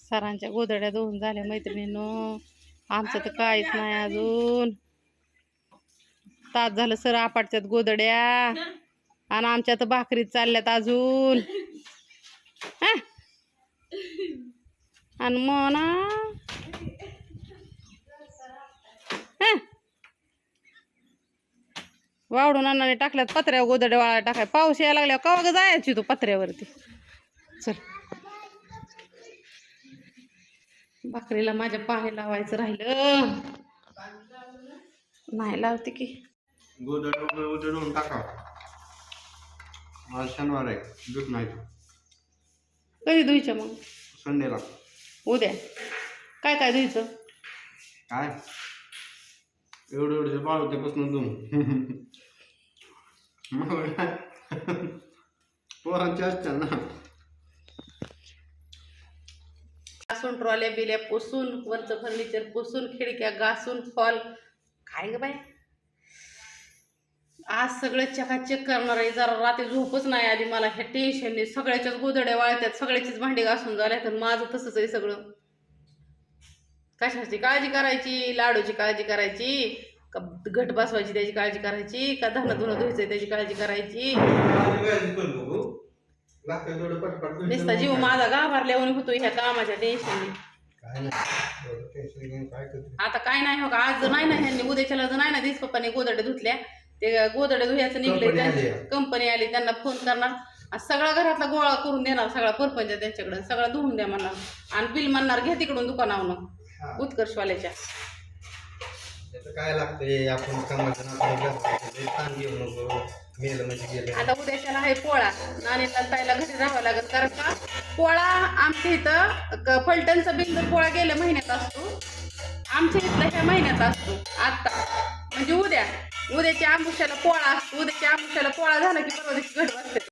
सरांच्या गोदड्या धुवून झाल्या मैत्रिणींनो. आमचं तर काहीच नाही अजून. तास झालं सर आपाटच्यात गोदड्या आणि आमच्या तर भाकरी चालल्यात अजून. हा? आणि मग ना? हा? वावडून अन्नाने टाकल्यात पत्र्यावर गोदड्या वाळा टाकाय. पाऊस यायला लागल्यावर कवा ग जायची तू पत्र्यावरती? चल. भाकरीला माझ्या पाय लावायचं राहिलं. नाही लावते की. उधळून टाका. आज शनिवार आहे. दूध नाही कधी धुयचं मग? संडेला. उद्या. काय काय धुयचं? काय? एवढं एवढं बाळ होते पासून तुम मग? पोरांचे असतात ना. घासून ट्रॉल्या बिल्या पुसून वरचं फर्निचर पुसून खिडक्या घासून फॉल. काय ग बाय आज सगळं चकाचक करणार आहे. जरा रात्री झोपच नाही आली मला. ह्या टेन्शनने सगळ्याच्याच गोदड्या वाळत्यात सगळ्याचीच भांडी घासून झाल्या तर माझं तसंच आहे सगळं. कशाची काळजी करायची? लाडूची काळजी करायची? का घट बसवायची त्याची काळजी करायची? का धन धुणं धुयचं त्याची काळजी करायची? नुसता जीव माझा गाभारल्यावर होतो ह्या कामाच्या टेन्शनने काय नाही एवढं टेन्शन घेऊन काय करते? आता काय नाही हो का आज नाही ना ह्यांनी उद्याच्याला जर नाही ना दिस पप्पाने गोदड्या धुतल्या ते गोदड्या धुयाचं निघले Company आली. आहे. कंपनी आली त्यांना फोन करणार. आणि सगळा घरातला गोळा करून देणार सगळा परपंच त्यांच्याकडे सगळा धुवून द्या म्हणणार. आणि बिल म्हणणार घ्या तिकडून दुकानावनं उत्कर्षवाल्याच्या. त्याचं काय लागतंय आपण कामाचं घेऊ नको मेलं म्हणजे गेलं. आता उद्याच्याला आहे पोळा. नाणीला ताईला घरी राहावं लागत कारण का? पोळा आमच्या इथं फलटणचा बिंदू पोळा गेल्या महिन्यात असतो. आमच्या इथला ह्या महिन्यात असतो. आत्ता. म्हणजे उद्या. उद्याच्या आंबुशाला पोळा असतो. उद्याच्या आंबुशाला पोळा झाला की परवा दिवशी घट बसते.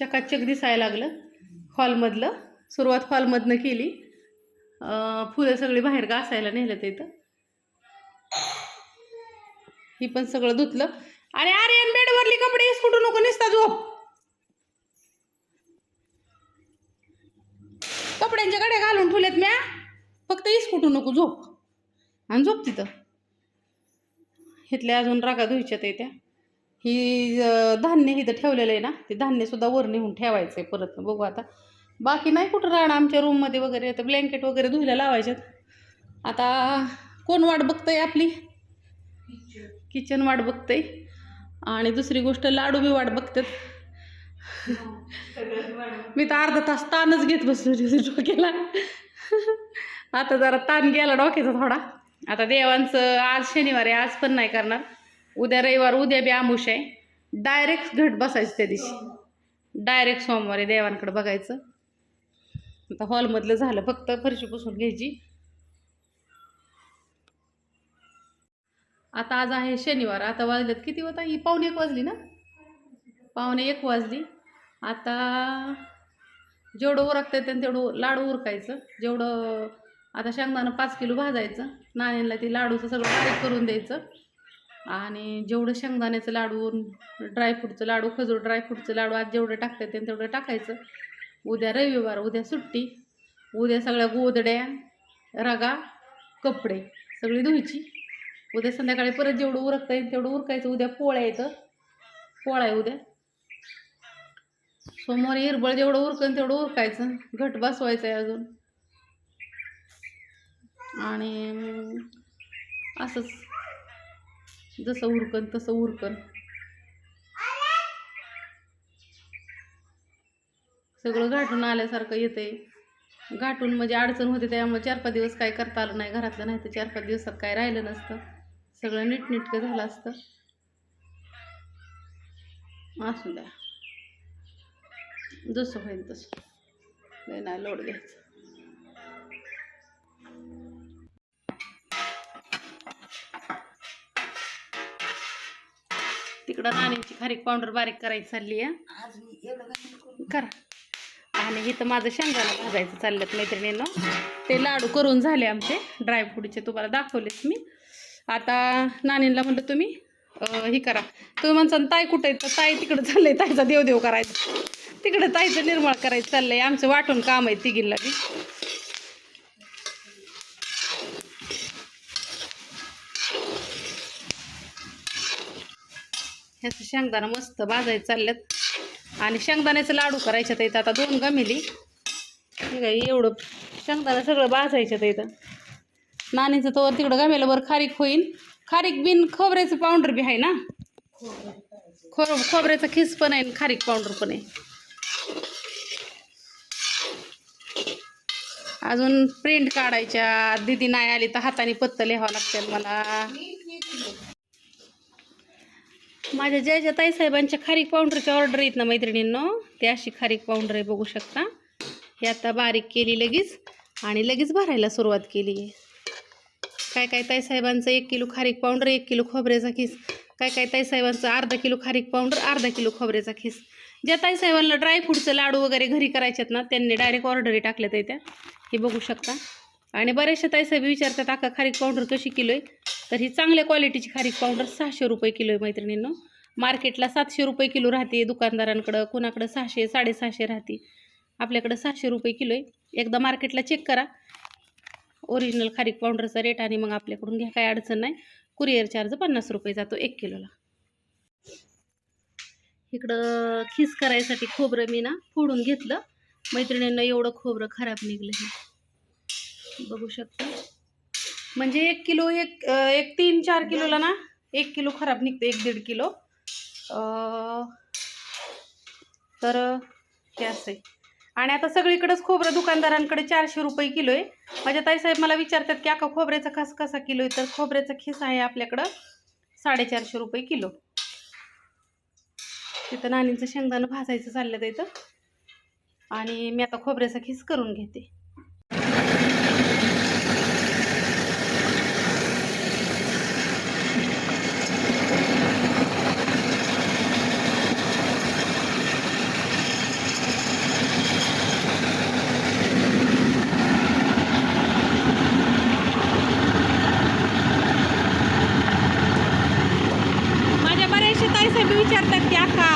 चकाचक दिसायला लागलं. हॉलमधलं. सुरुवात हॉलमधनं केली. फुलं सगळी बाहेर घासायला नेलं ते इथं. ही पण सगळं धुतलं. आणि आर्यन बेडवरली कपडे इसकुटू नको निसता झोप. कपड्यांच्या गड्या घालून ठेवल्यात म्या. फक्त इसकुटू नको झोप. आणि झोप तिथं. इथल्या अजून रागा धुयच्यात आहे त्या. ही धान्य इथं ठेवलेलं आहे ना ते धान्य सुद्धा वर नेऊन ठेवायचं आहे परत. बघू आता. बाकी नाही कुठं राहणं आमच्या रूममध्ये वगैरे. तर ब्लँकेट वगैरे धुयला लावायच्यात. आता कोण वाट बघतंय आपली? किचन वाट बघतंय. आणि दुसरी गोष्ट लाडू बी वाट बघतात. मी तर अर्धा तास ताणच घेत बसलो डोक्याला. आता जरा ताण गेला डोक्याचा थोडा. आता देवांचं आज शनिवार आहे आज पण नाही करणार. उद्या रविवार उद्या बी आमुष आहे. डायरेक्ट घट बसायचं त्या दिवशी. डायरेक्ट सोमवारी देवांकडे बघायचं. आता हॉलमधलं झालं फक्त फरशी पुसून घ्यायची. आता आज आहे शनिवार आता वाजल्यात किती होता ही पावणे एक वाजली ना? पावणे एक वाजली. आता जेवढं उरकतं त्यानं तेवढं लाडू उरकायचं. जेवढं आता शेंगदाणं पाच किलो भाजायचं नाण्यांना ती लाडूचं सगळं बारीक करून द्यायचं. आणि जेवढं शेंगदाण्याचं लाडू ड्रायफ्रूटचं लाडू खजूर ड्रायफ्रूटचं लाडू आज जेवढं टाकता येते तेवढं टाकायचं. उद्या रविवार उद्या सुट्टी उद्या सगळ्या गोदड्या रगा कपडे सगळी धुयची उद्या संध्याकाळी परत जेवढं उरकता येईल तेवढं उरकायचं. उद्या पोळ्या येतं. पोळा आहे उद्या सोमवारी हिरबळ जेवढं उरकन तेवढं उरकायचं. घट बसवायचं आहे अजून. आणि असंच. जसं उरकन तसं उरकन. सगळं गाठून आल्यासारखं येते गाठून म्हणजे अडचण होते त्यामुळे चार पाच दिवस काय करता आलं नाही घरातलं नाही तर चार पाच दिवसात काय राहिलं नसतं. सगळं नीटनीटकं झालं असतं. असू द्या. जसं होईल तसं. नाही लोड घ्यायचं. तिकडं नाणीची खारीक पावडर बारीक करायची चालली आहे. करा. आणि इथं माझं शेंगाला भाजायचं चाललं मैत्रिणीनं. ते लाडू करून झाले आमचे. ड्रायफ्रूटचे तुम्हाला दाखवलेच मी. आता नानींला म्हटलं तुम्ही हे करा. तुम्ही म्हणसान ताई कुठे तर ताई तिकडं चाललंय. ताईचा देवदेव करायचं. तिकडं ताईचं निर्माण करायचं चाललंय. आमचं वाटून काम आहे तिघींला बी. ह्याचं शेंगदाणा मस्त भाजायचं चालल्यात. आणि शेंगदाण्याचं लाडू करायच्यात इथं. आता दोन गमिली. एवढं शेंगदाणा सगळं भाजायच्यात इथं. नाणीचं तोवर तिकडं गमेलं बरं खारीक होईल खारीक बिन खोबऱ्याचं पावडर बी आहे ना? खो खोबऱ्याचा खिस पण आहे आणि खारीक पावडर पण आहे. अजून प्रिंट काढायच्या. दिदी नाही आली तर हाताने पत्त लिहावं लागतील मला. माझ्या जय जय ताईसाहेबांच्या खारीक पावडरची ऑर्डर येत ना मैत्रिणींनो. ते अशी खारीक पावडर आहे बघू शकता. हे आता बारीक केली लगेच आणि लगेच भरायला सुरुवात केली आहे. काय काय ताईसाहेबांचं एक किलो खारीक पावडर एक किलो खोबऱ्याचा खीस. काय काय ताईसाहेबांचं अर्धा किलो खारीक पावडर अर्धा किलो खोबऱ्याचा खीस. ज्या ताईसाहेबांना ड्रायफ्रूटचं लाडू वगैरे घरी करायच्यात ना त्यांनी डायरेक्ट ऑर्डरी टाकल्या त्या. हे बघू शकता. आणि बऱ्याचशा ताईसाहेब विचारतात आका खारीक पावडर कशी किलो आहे तर ही चांगल्या क्वालिटीची खारीक पावडर सहाशे रुपये किलो आहे मैत्रिणींनो. मार्केटला सातशे रुपये किलो राहते दुकानदारांकडं कुणाकडं सहाशे साडेसहाशे राहते. आपल्याकडं सहाशे रुपये किलो आहे एकदा मार्केटला चेक करा. ओरिजिनल खारीक पावडरचा रेट आणि मग आपल्याकडून घ्या काय अडचण नाही. कुरिअर चार्ज पन्नास रुपये जातो एक किलोला. इकडं खीस करायसाठी खोबरं मी ना फोडून घेतलं. मैत्रिणींना एवढं खोबरं खराब निघलं हे. बघू शकता. म्हणजे एक किलो एक एक तीन चार किलोला ना एक किलो खराब निघतं एक दीड किलो. तर हे असं आहे आणि आता सगळीकडंच खोबरं दुकानदारांकडे चारशे रुपये किलो आहे. माझ्या ताईसाहेब मला विचारतात की अका खोबऱ्याचा खस कसा किलो आहे? तर खोबऱ्याचा खिस आहे आपल्याकडं साडेचारशे रुपये किलो. तिथं नानींचं शेंगदाणं भाजायचं चाललं इथं आणि मी आता खोबऱ्याचा खिस करून घेते माझ्या बऱ्याचशा ताईसाहेब विचारतात की आका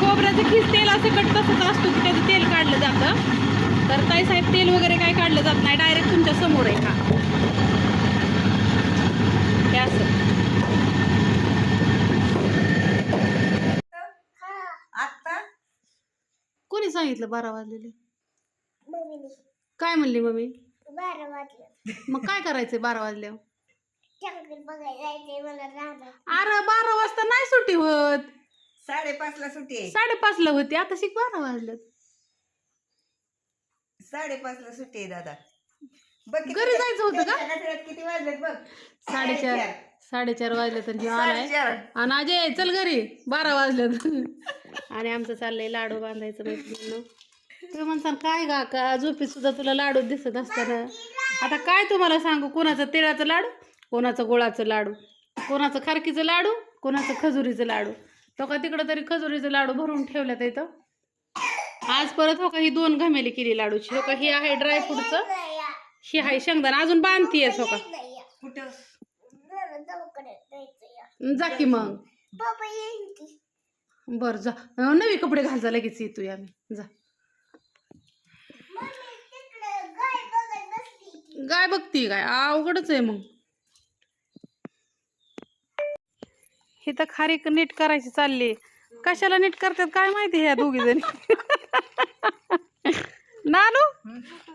खोबऱ्याचं खीस तेल असं कट तसंच असतो की त्याचं तेल काढलं जातं तर ताईसाहेब तेल वगैरे काय काढलं जात नाही. डायरेक्ट तुमच्यासमोर आहे का हे असं. आता कोणी सांगितलं बारा वाजलेले? मम्मीने. काय म्हणली मम्मी? बारा वाजलं. मग काय करायचंय बारा वाजल्यावर? जंगल बघायला जायचंय मला राहणार. अरे बारा वाजता नाही सुट्टी होत. साडेपाचला सुट्टी आहे. साडेपाचला होती. आता शिक बारा वाजल्यात. साडेपाचला सुट्टी आहे दादा. बघ किती- घरी जायचं होतं का? त्यांच्या किती वाजलेत बघ. साडेचार. साडेचार. वाजले तर हे आलाय साडेचार. आणि अजय चल घरी. बारा वाजल्यात आणि आमचं चाललंय लाडू बांधायचं मैत्रिणीनं. तुम्ही म्हणसान काय गा का झोपीत सुद्धा तुला लाडू दिसत असताना आता काय तुम्हाला सांगू? कोणाचं तिळाचं लाडू कोणाचं गुळाचं लाडू कोणाचं खारकीचं लाडू कोणाचं खजुरीचं लाडू. तो का तिकडं तरी खजुरीचं लाडू भरून ठेवल्यात इथं? आज परत हो का ही दोन घमेली केली लाडूची. हो का ही आहे ड्रायफ्रूटचं ही आहे शेंगदाणा. अजून बांधतीयच हो का? कुठं? जा की मग. बर जा. नवी कपडे घालचा लगेच येतोय आम्ही जा. गाय बघत गाय अवघडच आहे मग. हे तर खारीक नीट करायची चालली कशाला नीट करतात? काय माहिती ह्या दोघी जणी नानू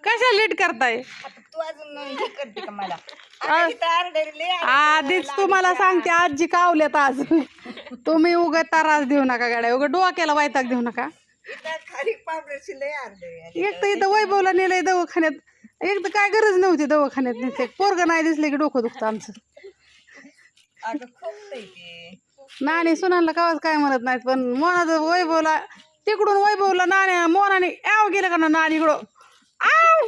कशाला नीट करताय? आता तू अजून हे करते का मला? आ- आता इथं order लय आल्या. आधीच तुम्हाला सांगते आजी कावल्यात आज. तुम्ही उगा त्रास देऊ नका गाड्या उगा डोक्याला वैताग देऊ नका. इथं खाली पावडरची लय order आली. एक तर इथं वैभवला नेलंय दवाखान्यात एक तर काय गरज नव्हती दवाखान्यात नेते पोरग नाही दिसले की डोकं दुखतं आमचं. अगं खोकतंय ते. नाणी सुनाला कावाच काय म्हणत नाहीत पण मोनाचं वैभवला तिकडून वैभवला नाण्या मोनाने आव गेलं का ना नाणी इकडं आव!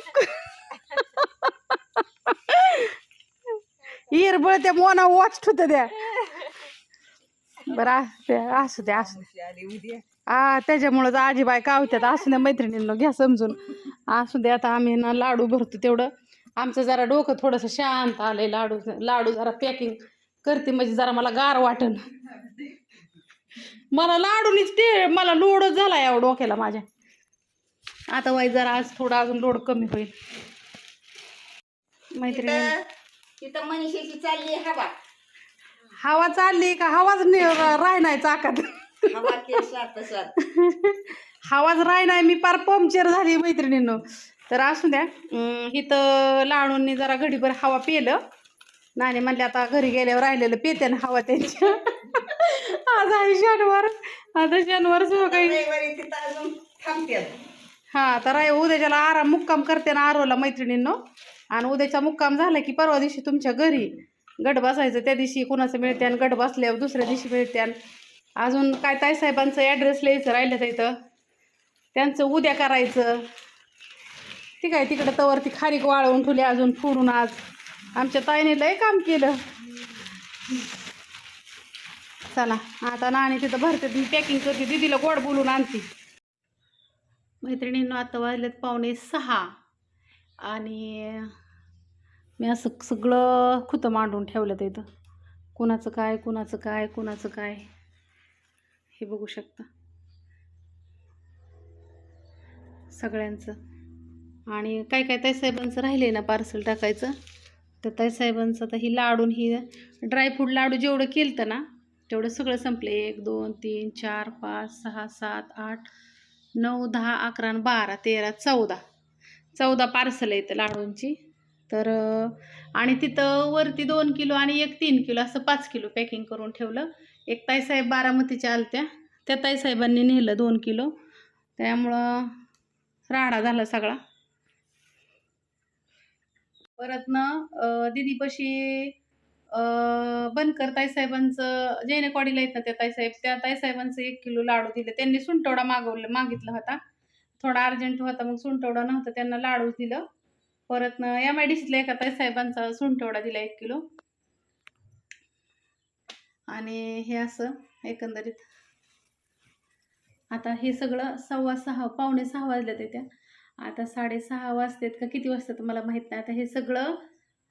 इरबळ त्या मोना वॉच होत्या त्या. बरं असू द्या असू द्या असू द्या. आ त्याच्यामुळं आजी आजीबाई का होत्यात असू द्या मैत्रिणींना घ्या समजून. असू द्या आता आम्ही ना लाडू भरतो तेवढं. आमचं जरा डोकं थोडंसं शांत आलंय लाडू लाडू जरा पॅकिंग करते म्हणजे जरा मला गार वाटन मला लाडूनीच ते मला लोडच झाला या डोक्याला माझ्या. आता वाई जरा आज थोडा अजून लोड कमी होईल. मैत्रिणी. तिथं मनीषाची चालली हवा. हवा चालली का? हवाच राय नाही चाकात. हवा केसात तसात हवाच राय नाही मी पार पंक्चर झाली मैत्रिणीनं. तर असू द्या. इथं लाडूंनी जरा घडीभर हवा पिलं. नाणे म्हणले आता घरी गेल्यावर राहिलेलं पेते ना हवा त्यांच्या. आज आहे शनिवार. आता शनिवार सो काही थांबते हा तर आहे उद्याच्याला आराम मुक्काम करते ना आरोला मैत्रिणींनो. आणि उद्याचा मुक्काम झाला की परवा दिवशी तुमच्या घरी गट बसायचं. त्या दिवशी कुणाचं मिळते आणि गट बसल्यावर दुसऱ्या दिवशी मिळते आणि अजून काय ताईसाहेबांचं ॲड्रेस लिहायचं राहिलं तर इथं. त्यांचं उद्या करायचं. ठीक आहे तिकडं तवर ती खारीक वाळवून ठेवली अजून फोडून आज. आमच्या ताईने लय काम केलं. चला आता नाणी तिथं भरते मी पॅकिंग करते दिदीला गोड बोलून आणते. मैत्रिणींनो आता वाजलेत पावणे सहा. आणि मी असं सगळं खुतं मांडून ठेवलं तर इथं. कुणाचं काय कुणाचं काय कुणाचं काय हे बघू शकता. सगळ्यांचं. आणि काय काय ताईसाहेबांचं राहिले ना पार्सल टाकायचं? तर ताईसाहेबांचं तर ही लाडून ही ड्रायफ्रूट लाडू जेवढं केलं तर ना तेवढं सगळं संपले. एक दोन तीन चार पाच सहा सात आठ नऊ दहा अकरा बारा तेरा चौदा. चौदा पार्सल आहेत लाडूंची. तर आणि तिथं वरती दोन किलो आणि एक तीन किलो असं पाच किलो पॅकिंग करून ठेवलं. एक ताईसाहेब बारामतीच्या आलत्या. त्या ताईसाहेबांनी नेलं दोन किलो. त्यामुळं राडा झाला सगळा. परत ना दिदीपाशी बनकर ताईसाहेबांचं जैनकवाडीला येत ना त्या ताईसाहेब त्या ताईसाहेबांचं एक किलो लाडू दिले. त्यांनी सुंटवडा मागवलं मागितला होता. थोडा अर्जंट होता मग सुंटवडा नव्हता त्यांना लाडू दिलं. परत ना एम आय डी सीतल्या एका ताईसाहेबांचा सुंटवडा दिला एक किलो. आणि हे असं एकंदरीत. आता हे सगळं सव्वा सहा पावणे सहा वाजल्यात येत्या. आता साडेसहा वाजतात का किती वाजतात मला माहीत नाही. आता हे सगळं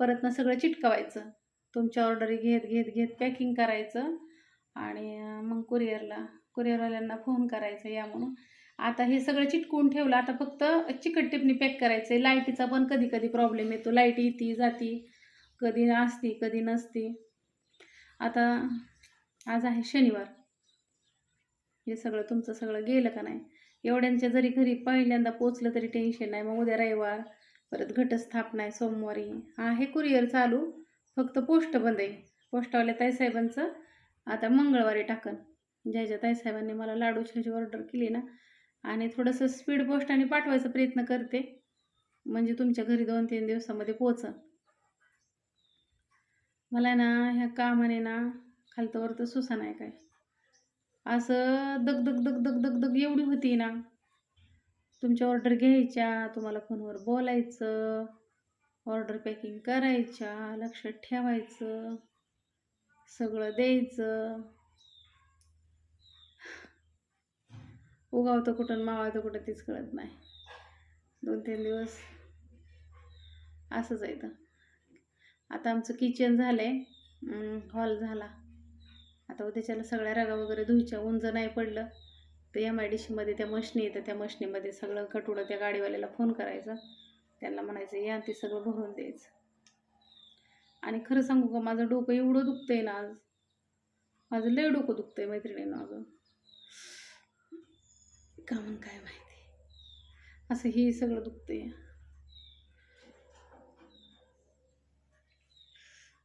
परत ना सगळं चिटकवायचं. तुमच्या ऑर्डरी घेत घेत घेत पॅकिंग करायचं आणि मग कुरिअरला कुरिअरवाल्यांना फोन करायचा या म्हणून. आता हे सगळं चिटकून ठेवलं. आता फक्त चिकट टिपणी पॅक करायचं आहे लाईटीचा पण कधी कधी प्रॉब्लेम येतो. लाइट येते जाती. कधी असती कधी नसती. आता आज आहे शनिवार. हे सगळं तुमचं सगळं गेलं का नाही? एवढ्यांच्या जरी घरी पहिल्यांदा पोचलं तरी टेन्शन नाही. मग उद्या रविवार परत घटस्थापना आहे सोमवारी. आहे कुरिअर चालू फक्त पोस्ट बंद आहे. पोस्टवाल्या ताईसाहेबांचं आता मंगळवारी टाकन. ज्या ज्या ताईसाहेबांनी मला लाडू ह्याची ऑर्डर केली ना आणि थोडंसं स्पीड पोस्टाने पाठवायचा प्रयत्न करते म्हणजे तुमच्या घरी दोन तीन दिवसामध्ये पोचन. मला ना ह्या कामाने ना खालतं तर सुसा नाही काय. असं दग दग दग दग दग दग एवढी होती ना. तुमच्या ऑर्डर घ्यायच्या तुम्हाला फोनवर बोलायचं ऑर्डर पॅकिंग करायच्या लक्षात ठेवायचं सगळं द्यायचं. उगावतं कुठं मावायचं कुठं तीच कळत नाही. दोन तीन दिवस असंच आहे तर आता आमचं किचन झालं आहे हॉल झाला. आता उद्याच्याला सगळ्या रगा वगैरे धुयच्या उंच नाही पडलं तर एम आय डी सीमध्ये त्या मशनी येतं त्या मशनीमध्ये सगळं कटुडं त्या गाडीवाल्याला फोन करायचा. त्यांना म्हणायचं या ते सगळं भरून द्यायचं. आणि खरं सांगू का माझं डोकं एवढं दुखतं आहे ना आज. माझं लय डोकं दुखतं आहे मैत्रिणीनं अगं. का म्हणून काय माहिती. असं हे सगळं दुखतंय.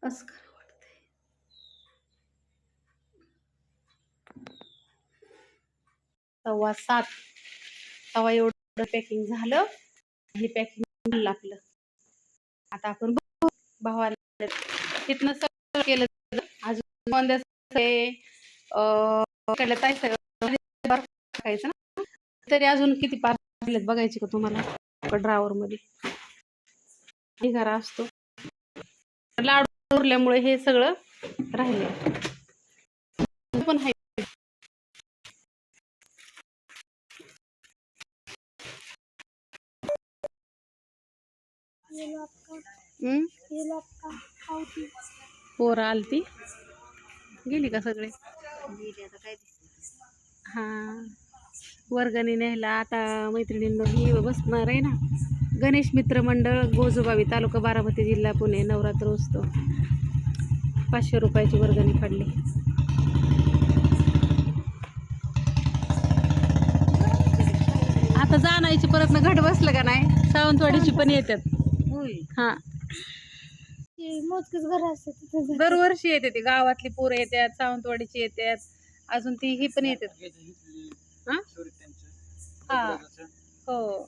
असं खरं वाटतंय सव्वा सात. तवा एवढं पॅकिंग झालं. हे पॅकिंग झालं आपलं आता आपण बघू. भावाला तिथनं सगळं केलं. अजून गोंद्याचं टाकायचं ना. तरी अजून किती पार बघायचे का तुम्हाला? ड्रावर मध्ये. ढिगारा असतो. लाडू उरल्यामुळे हे सगळं राहिले पण आहे पोरं आलती. गेली का सगळे? हां. वर्गणी न्यायला आता मैत्रिणींनो ही बसणार आहे ना. गणेश मित्र मंडळ गोजोबावी तालुका बारामती जिल्हा पुणे नवरात्र असतो पाचशे रुपयाची वर्गणी काढली. आता जाणायची परत ना घट बसलं का नाही? सावंतवाडीची पण येतात. हां. मोजकेच घर असते दरवर्षी येते ती. गावातली पोरं येतात सावंतवाडीची येतात अजून ती ही पण येतात हा? हा. हो.